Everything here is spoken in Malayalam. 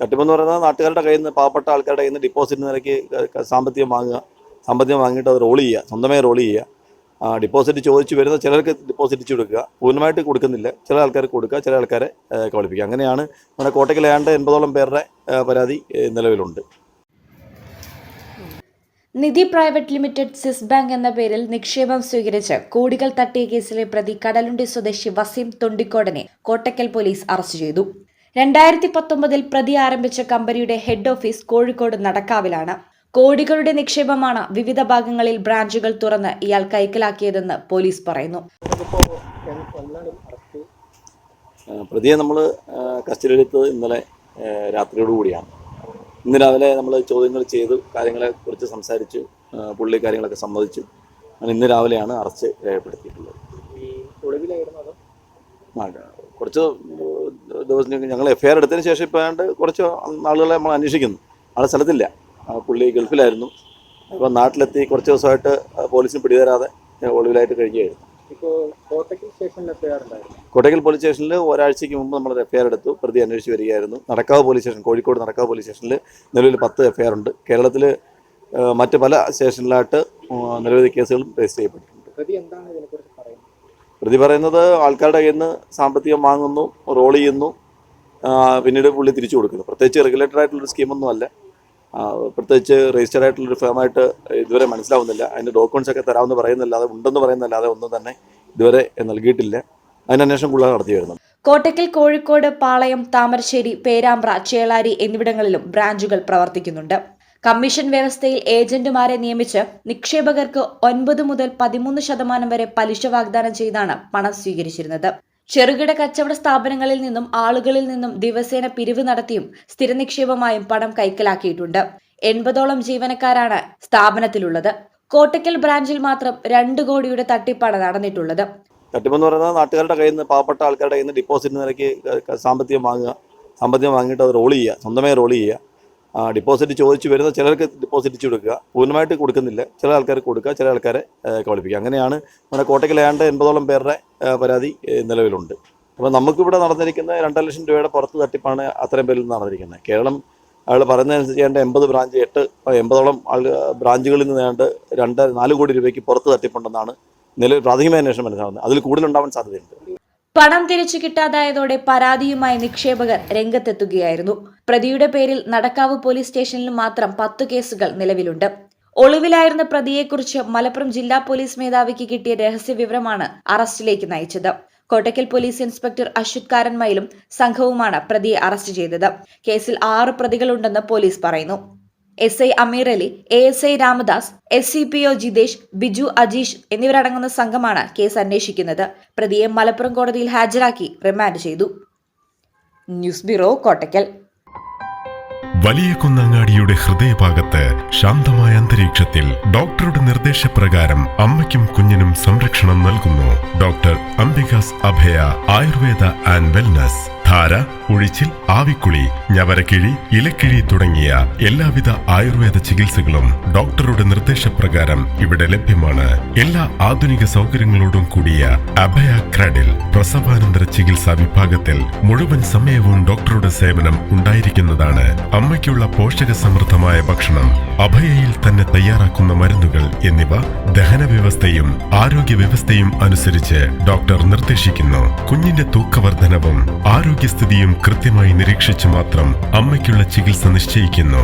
തട്ടിപ്പെന്ന് പറയുന്നത് നാട്ടുകാരുടെ കയ്യിൽ നിന്ന് പാവപ്പെട്ട ആൾക്കാരുടെ കയ്യിൽ നിന്ന് ഡിപ്പോസിറ്റ് നിരക്ക് സാമ്പത്തികം വാങ്ങുക. സാമ്പത്തികം വാങ്ങിയിട്ട് അത് റോൾ ചെയ്യുക. സ്വന്തമായി റോൾ ചെയ്യുക. ഡിപ്പോസിറ്റ് ചോദിച്ചു വരുന്ന ചിലർക്ക് ഡിപ്പോസിറ്റ് കൊടുക്കുക. പൂർണമായിട്ട് കൊടുക്കുന്നില്ല. ചില ആൾക്കാർക്ക് കൊടുക്കുക ചില ആൾക്കാരെ കളിപ്പിക്കുക അങ്ങനെയാണ് നമ്മുടെ കോട്ടയ്ക്ക് ലാണ്ട് എൺപതോളം പേരുടെ പരാതി നിലവിലുണ്ട്. നിധി പ്രൈവറ്റ് ലിമിറ്റഡ് സിസ് ബാങ്ക് എന്ന പേരിൽ നിക്ഷേപം സ്വീകരിച്ച് കോടികൾ തട്ടിയ കേസിലെ പ്രതി കടലുണ്ടി സ്വദേശി വസീം തൊണ്ടിക്കോടനെ കോട്ടക്കൽ പോലീസ് അറസ്റ്റ് ചെയ്തു. രണ്ടായിരത്തി പത്തൊമ്പതിൽ പ്രതി ആരംഭിച്ച കമ്പനിയുടെ ഹെഡ് ഓഫീസ് കോഴിക്കോട് നടക്കാവിലാണ്. കോടികളുടെ നിക്ഷേപമാണ് വിവിധ ഭാഗങ്ങളിൽ ബ്രാഞ്ചുകൾ തുറന്ന് ഇയാൾ കൈക്കലാക്കിയതെന്ന് പോലീസ് പറയുന്നു. പ്രതിയെ നമ്മൾ കസ്റ്റഡിയിലെടുത്തത് ഇന്നലെ രാത്രിയോടുകൂടിയാണ് ഇന്ന് രാവിലെ നമ്മൾ ചോദ്യങ്ങൾ ചെയ്തു കാര്യങ്ങളെ കുറിച്ച് സംസാരിച്ചു പുള്ളി കാര്യങ്ങളൊക്കെ സമ്മതിച്ചു. അങ്ങനെ ഇന്ന് രാവിലെയാണ് അറസ്റ്റ് രേഖപ്പെടുത്തിയിട്ടുള്ളത് ഈ ഒളിവിലായിരുന്നു അതോ ആ, കുറച്ച് ദിവസം ഞങ്ങൾ എഫ് ഐ ആർ എടുത്തതിന് ശേഷം ഇപ്പോൾ ഏതാണ്ട് കുറച്ച് നാളുകളെ നമ്മൾ അന്വേഷിക്കുന്നു. ആളെ സ്ഥലത്തില്ല. ആ, പുള്ളി ഗൾഫിലായിരുന്നു. അപ്പോൾ നാട്ടിലെത്തി കുറച്ച് ദിവസമായിട്ട് പോലീസിന് പിടിതരാതെ ഒളിവിലായിട്ട് കഴിയുകയായിരുന്നു. ഇപ്പോൾ കോട്ടയ്ക്കൽ പോലീസ് സ്റ്റേഷനിൽ ഒരാഴ്ചയ്ക്ക് മുമ്പ് നമ്മൾ എഫ് ഐ ആർ എടുത്തു. പ്രതി അന്വേഷിച്ച് വരികയായിരുന്നു. Nadakkavu police station Kozhikode Nadakkavu police സ്റ്റേഷനിൽ നിലവിൽ പത്ത് എഫ് ഐ ആർ ഉണ്ട്. കേരളത്തിൽ മറ്റ് പല സ്റ്റേഷനിലായിട്ട് നിരവധി കേസുകളും രജിസ്റ്റർ ചെയ്യപ്പെട്ടിട്ടുണ്ട്. പ്രതി പറയുന്നത് ആൾക്കാരുടെ കയ്യിൽ നിന്ന് സാമ്പത്തികം വാങ്ങുന്നു റോൾ ചെയ്യുന്നു. പിന്നീട് പുള്ളി തിരിച്ചു കൊടുക്കുന്നു. പ്രത്യേകിച്ച് റെഗുലേറ്റഡ് ആയിട്ടുള്ളൊരു സ്കീമൊന്നും അല്ല. പ്രത്യേകിച്ച് രജിസ്റ്റർഡ് ആയിട്ടുള്ളൊരു ഫേമായിട്ട് ഇതുവരെ മനസ്സിലാവുന്നില്ല. അതിന്റെ ഡോക്യുമെൻസ് ഒക്കെ തരാമെന്ന് പറയുന്നല്ലാതെ ഉണ്ടെന്ന് പറയുന്നല്ലാതെ ഒന്നും തന്നെ ഇതുവരെ നൽകിയിട്ടില്ല. അതിന് അന്വേഷണം കൂടുതൽ നടത്തി വരുന്നു. കോട്ടക്കൽ കോഴിക്കോട് പാളയം താമരശ്ശേരി പേരാമ്പ്ര ചേളാരി എന്നിവിടങ്ങളിലും ബ്രാഞ്ചുകൾ പ്രവർത്തിക്കുന്നുണ്ട്. കമ്മീഷൻ വ്യവസ്ഥയിൽ ഏജന്റുമാരെ നിയമിച്ച് നിക്ഷേപകർക്ക് ഒൻപത് മുതൽ പതിമൂന്ന് ശതമാനം വരെ പലിശ വാഗ്ദാനം ചെയ്താണ് പണം സ്വീകരിച്ചിരുന്നത്. ചെറുകിട കച്ചവട സ്ഥാപനങ്ങളിൽ നിന്നും ആളുകളിൽ നിന്നും ദിവസേന പിരിവ് നടത്തിയും സ്ഥിര നിക്ഷേപമായും പണം കൈക്കലാക്കിയിട്ടുണ്ട്. എൺപതോളം ജീവനക്കാരാണ് സ്ഥാപനത്തിലുള്ളത്. കോട്ടക്കൽ ബ്രാഞ്ചിൽ മാത്രം രണ്ട് കോടിയുടെ തട്ടിപ്പാണ് നടന്നിട്ടുള്ളത്. തട്ടിപ്പെന്ന് പറയുന്നത് നാട്ടുകാരുടെ കയ്യിൽ നിന്ന് പാവപ്പെട്ട ആൾക്കാരുടെ കയ്യിൽ നിന്ന് ഡിപ്പോസിറ്റ് നിരക്ക് സാമ്പത്തികം വാങ്ങുക സാമ്പത്തികം വാങ്ങിയിട്ട് അത് റോൾ ചെയ്യുക സ്വന്തമായി റോൾ ചെയ്യുക. ഡിപ്പോസിറ്റ് ചോദിച്ചു വരുന്ന ചിലർക്ക് ഡിപ്പോസിറ്റ് കൊടുക്കുക പൂർണമായിട്ട് കൊടുക്കുന്നില്ല. ചില ആൾക്കാർക്ക് കൊടുക്കുക ചില ആൾക്കാരെ കബളിപ്പിക്കുക. അങ്ങനെയാണ് നമ്മുടെ കോട്ടയ്ക്ക് ഏതാണ്ട് എൺപതോളം പേരുടെ പരാതി നിലവിലുണ്ട്. അപ്പോൾ നമുക്കിവിടെ നടന്നിരിക്കുന്ന രണ്ടര ലക്ഷം രൂപയുടെ പുറത്ത് തട്ടിപ്പാണ് അത്രയും പേരിൽ നടന്നിരിക്കുന്നത്. കേരളം അയാൾ പറയുന്നതനുസരിച്ച് ഏതാണ്ട് എൺപത് ബ്രാഞ്ച് എട്ട് എൺപതോളം ആൾ ബ്രാഞ്ചുകളിൽ നിന്ന് ഏതാണ്ട് രണ്ട് നാല് കോടി രൂപയ്ക്ക് പുറത്ത് തട്ടിപ്പുണ്ടെന്നാണ് നിലവിൽ പ്രാഥമിക അന്വേഷണം മനസ്സിലാവുന്നത് അതിൽ കൂടുതലുണ്ടാവാൻ സാധ്യതയുണ്ട്. പണം തിരിച്ചു കിട്ടാതായതോടെ പരാതിയുമായി നിക്ഷേപകർ രംഗത്തെത്തുകയായിരുന്നു. പ്രതിയുടെ പേരിൽ നടക്കാവ് പോലീസ് സ്റ്റേഷനിൽ മാത്രം പത്തു കേസുകൾ നിലവിലുണ്ട്. ഒളിവിലായിരുന്ന പ്രതിയെക്കുറിച്ച് മലപ്പുറം ജില്ലാ പോലീസ് മേധാവിക്ക് കിട്ടിയ രഹസ്യ വിവരമാണ് അറസ്റ്റിലേക്ക് നയിച്ചത്. കോട്ടക്കൽ പോലീസ് ഇൻസ്പെക്ടർ അശ്വത് കാരന്മയിലും സംഘവുമാണ് പ്രതിയെ അറസ്റ്റ് ചെയ്തത്. കേസിൽ ആറ് പ്രതികളുണ്ടെന്ന് പോലീസ് പറയുന്നു. S I Ameer Ali A S I Ramadas S C P O Jithesh Biju Ajeesh എന്നിവരടങ്ങുന്ന സംഘമാണ് കേസ് അന്വേഷിക്കുന്നത്. പ്രതിയെ മലപ്പുറം കോടതിയിൽ ഹാജരാക്കി റിമാൻഡ് ചെയ്തു. News bureau Kottakkal. വലിയ കുന്നങ്ങാടിയുടെ ഹൃദയഭാഗത്ത് ശാന്തമായ അന്തരീക്ഷത്തിൽ ഡോക്ടറുടെ നിർദ്ദേശപ്രകാരം അമ്മയ്ക്കും കുഞ്ഞിനും സംരക്ഷണം നൽകുന്നു doctor Ambika's Abhaya Ayurveda and wellness. ധാര ഉഴിച്ചിൽ ആവിക്കുളി ഞവരക്കിഴി ഇലക്കിഴി തുടങ്ങിയ എല്ലാവിധ ആയുർവേദ ചികിത്സകളും ഡോക്ടറുടെ നിർദ്ദേശപ്രകാരം ഇവിടെ ലഭ്യമാണ്. എല്ലാ ആധുനിക സൗകര്യങ്ങളോടും കൂടിയ അഭയ ക്രാഡിൽ പ്രസവാനന്തര ചികിത്സാ വിഭാഗത്തിൽ മുഴുവൻ സമയവും ഡോക്ടറുടെ സേവനം ഉണ്ടായിരിക്കുന്നതാണ്. അമ്മയ്ക്കുള്ള പോഷക സമൃദ്ധമായ ഭക്ഷണം അഭയയിൽ തന്നെ തയ്യാറാക്കുന്ന മരുന്നുകൾ എന്നിവ ദഹന വ്യവസ്ഥയും ആരോഗ്യ വ്യവസ്ഥയും അനുസരിച്ച് ഡോക്ടർ നിർദ്ദേശിക്കുന്നു. കുഞ്ഞിന്റെ തൂക്കവർദ്ധനവും ആരോഗ്യസ്ഥിതിയും കൃത്യമായി നിരീക്ഷിച്ചു മാത്രം അമ്മയ്ക്കുള്ള ചികിത്സ നിശ്ചയിക്കുന്നു.